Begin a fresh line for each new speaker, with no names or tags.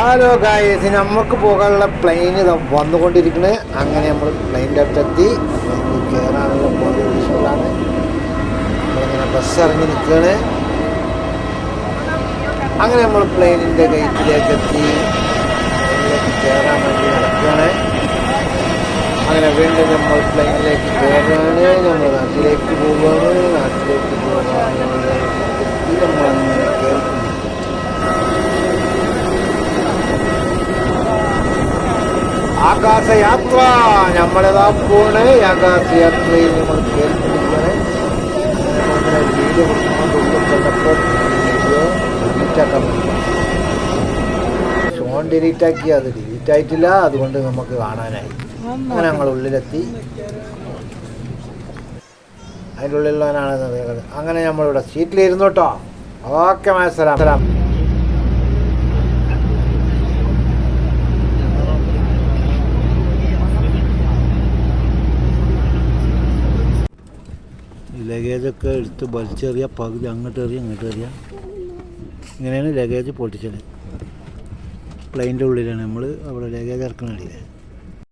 Hello guys നമുക്ക് പോകാനുള്ള plain വന്നുകൊണ്ടിരിക്കുന്നത് അങ്ങനെ നമ്മൾ പ്ലെയിന്റെ അടുത്തെത്തി. കയറാനുള്ള വിഷയമാണ് നമ്മളിങ്ങനെ ബസ് ഇറങ്ങി നിൽക്കുകയാണ് അങ്ങനെ നമ്മൾ പ്ലെയിനിന്റെ ഗേറ്റിലേക്ക് എത്തി. കയറാൻ വേണ്ടി നടക്കുകയാണ് അങ്ങനെ വീണ്ടും നമ്മൾ പ്ലെയിനിലേക്ക് കയറുകയാണ് നമ്മൾ നാട്ടിലേക്ക് പോവുകയാണ് നാട്ടിലേക്ക് പോകാൻ എത്തി നമ്മളങ്ങനെ കേൾക്കുന്നു ആകാശയാത്ര നമ്മളിതാ പോണ്. ആകാശയാത്രയിൽ നമ്മൾ കേൾപ്പിക്കുകയാണ് അങ്ങനെ ഉള്ളിൽ ചെന്നപ്പോൾ ഡിലീറ്റാക്കാൻ ഫോൺ ഡിലീറ്റ് ആക്കി അത് ഡിലീറ്റ് ആയിട്ടില്ല. അതുകൊണ്ട് നമുക്ക് കാണാനായി. അങ്ങനെ ഞങ്ങൾ ഉള്ളിലെത്തി. അതിന്റെ ഉള്ളിലുള്ളവനാണ് അങ്ങനെ നമ്മളിവിടെ സീറ്റിലിരുന്നു കേട്ടോ. ഓക്കെ മാസലാം ലഗേജൊക്കെ എടുത്ത് വലിച്ചെറിയ പകുതി അങ്ങോട്ട് എറിയാം ഇങ്ങോട്ട് എറിയാം. ഇങ്ങനെയാണ് ലഗേജ് പൊട്ടിച്ചത്. പ്ലെയിന്റെ ഉള്ളിലാണ് നമ്മൾ അവിടെ ലഗേജ് ഇറക്കുന്ന